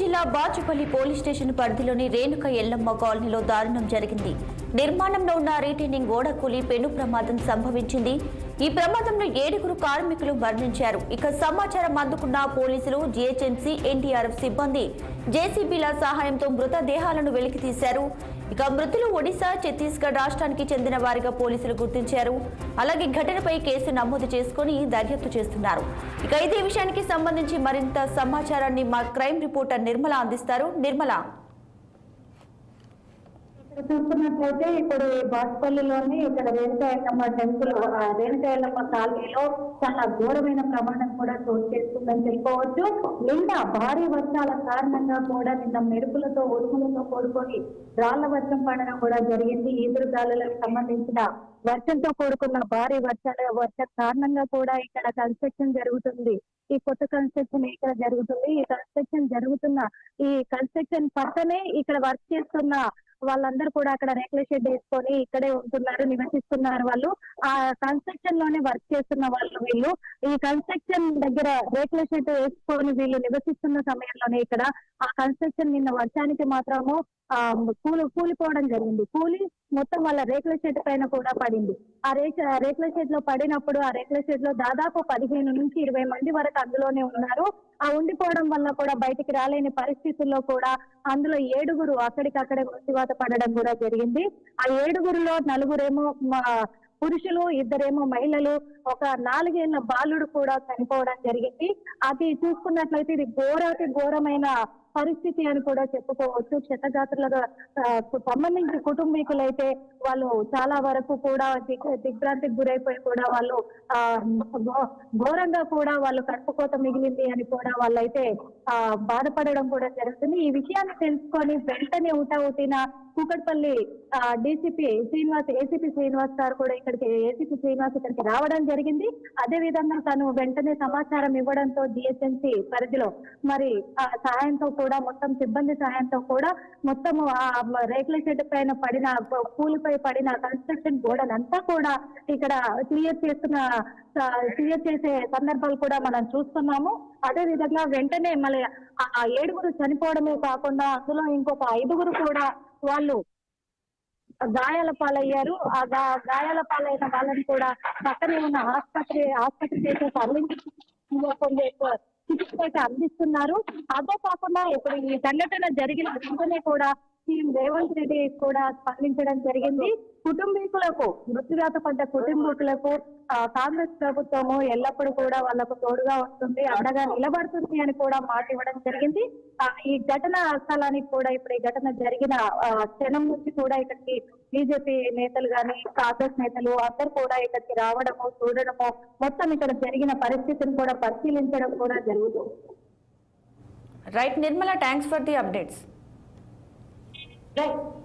జిల్లా Bachupally police station పరిధిలోని రేణుక ఎల్లమ్మ కాలనీలో దారుణం జరిగింది. నిర్మాణంలో ఉన్న రీటైనింగ్ గోడ కూలి పెను ప్రమాదం సంభవించింది. ఈ ప్రమాదంలో ఏడుగురు కార్మికులు మరణించారు. ఇక సమాచారం అందుకున్న పోలీసులు జీహెచ్ఎంసీ ఎన్టీఆర్ఎఫ్ సిబ్బంది జేసీబీల సహాయంతో మృతదేహాలను వెలికితీశారు ఇక మృతులు ఒడిశా ఛత్తీస్గఢ్ రాష్ట్రానికి చెందిన వారిగా పోలీసులు గుర్తించారు. అలాగే ఘటనపై కేసు నమోదు చేసుకుని దర్యాప్తు చేస్తున్నారు. ఇక ఇదే విషయానికి సంబంధించి మరింత సమాచారాన్ని మా క్రైమ్ రిపోర్టర్ నిర్మల అందిస్తారు. నిర్మల. చూసుకున్నట్లయితే చూస్తున్నట్లయితే ఇప్పుడు బాస్పల్లిలోని ఇక్కడ రేణుకాయలమ్మ టెంపుల్ రేణుకాయలమ్మ కాలనీలో చాలా ఘోరమైన ప్రమాణం కూడా చోటు చేసుకుందని చెప్పుకోవచ్చు. నిన్న భారీ వర్షాల కారణంగా కూడా నిన్న మెరుపులతో ఉరుములతో కూడుకొని రాళ్ళ వర్షం పడడం కూడా జరిగింది. ఈదురుగాలులకు సంబంధించిన వర్షంతో కూడుకున్న భారీ వర్షాల వర్షం కారణంగా కూడా ఇక్కడ కన్స్ట్రక్షన్ జరుగుతుంది. ఈ కొత్త కన్స్ట్రక్షన్ ఇక్కడ జరుగుతుంది. ఈ కన్స్ట్రక్షన్ జరుగుతున్న ఈ కన్స్ట్రక్షన్ పక్కనే ఇక్కడ వర్క్ చేస్తున్న వాళ్ళందరూ కూడా అక్కడ రేకుల షెడ్ వేసుకొని ఇక్కడే ఉంటున్నారు నివసిస్తున్నారు వాళ్ళు. ఆ కన్స్ట్రక్షన్లోనే వర్క్ చేస్తున్న వాళ్ళు వీళ్ళు. ఈ కన్స్ట్రక్షన్ దగ్గర రేకుల షెడ్ వేసుకొని వీళ్ళు నివసిస్తున్న సమయంలోనే ఇక్కడ ఆ కన్స్ట్రక్షన్ నిన్న వర్షానికి మాత్రము ఆ కూలి కూలిపోవడం జరిగింది. కూలి మొత్తం వాళ్ళ రేకుల షెడ్ పైన కూడా పడింది. ఆ రేక రేకుల షెడ్లో పడినప్పుడు ఆ రేకుల షెడ్లో దాదాపు పదిహేను నుంచి ఇరవై మంది వరకు అందులోనే ఉన్నారు. ఆ ఉండి ఉండిపోవడం వల్ల కూడా బయటికి రాలేని పరిస్థితుల్లో కూడా అందులో ఏడుగురు అక్కడికక్కడే మృత్యువాత పడడం కూడా జరిగింది. ఆ ఏడుగురులో నలుగురేమో మా పురుషులు ఇద్దరేమో మహిళలు ఒక నాలుగేళ్ళ బాలుడు కూడా చనిపోవడం జరిగింది. అది చూసుకున్నట్లయితే ఇది ఘోరాతి ఘోరమైన పరిస్థితి అని కూడా చెప్పుకోవచ్చు. క్షతగాత్రులుగా సంబంధించిన కుటుంబీకులైతే వాళ్ళు చాలా వరకు కూడా దిగ్ దిగ్భ్రాంతికి గురైపోయి కూడా వాళ్ళు ఆ ఘోరంగా కూడా వాళ్ళు కట్టుకోత మిగిలింది అని కూడా వాళ్ళైతే ఆ బాధపడడం కూడా జరుగుతుంది. ఈ విషయాన్ని తెలుసుకొని వెంటనే ఊట ఉటిన కూకట్పల్లి డీసీపీ శ్రీనివాస్ ఏసీపీ శ్రీనివాస్ గారు కూడా ఇక్కడికి ఏసీపీ శ్రీనివాస్ ఇక్కడికి రావడం జరిగింది. అదే విధంగా తను వెంటనే సమాచారం ఇవ్వడంతో జిహెచ్ఎంసీ పరిధిలో మరి ఆ సహాయంతో కూడా మొత్తం సిబ్బంది సహాయంతో కూడా మొత్తం ఆ రేకుల షెడ్ పైన పడిన కూలిపై పడిన కన్స్ట్రక్షన్ గోడలంతా కూడా ఇక్కడ క్లియర్ చేస్తున్న క్లియర్ చేసే సందర్భాలు కూడా మనం చూస్తున్నాము. అదే విధంగా వెంటనే మళ్ళీ ఆ ఆ ఏడుగురు చనిపోవడమే కాకుండా అందులో ఇంకొక ఐదుగురు కూడా వాళ్ళు గాయాల పాలయ్యారు. ఆ గా- గాయాల పాలైన వాళ్ళని కూడా పక్కనే ఉన్న ఆసుపత్రి ఆసుపత్రి చేసే తరలించి కొన్ని చికిత్స అయితే అందిస్తున్నారు. అదే కాకుండా ఇప్పుడు ఈ సంఘటన జరిగిన వెంటనే కూడా సీఎం రేవంత్ రెడ్డి కూడా స్పందించడం జరిగింది. కుటుంబీకులకు మృత్యుఘాత పడ్డ కుటుంబీకులకు కాంగ్రెస్ ప్రభుత్వము ఎల్లప్పుడూ కూడా వాళ్ళకు తోడుగా వస్తుంది అండగా నిలబడుతుంది అని కూడా మాట ఇవ్వడం జరిగింది. ఈ ఘటన స్థలానికి కూడా ఇప్పుడు ఈ ఘటన జరిగిన క్షణం నుంచి కూడా ఇక్కడికి బీజేపీ నేతలు గాని కాంగ్రెస్ నేతలు అందరు కూడా ఇక్కడికి రావడము చూడడము మొత్తం ఇక్కడ జరిగిన పరిస్థితిని కూడా పరిశీలించడం కూడా జరుగుతుంది. Right Nirmala thanks for the updates right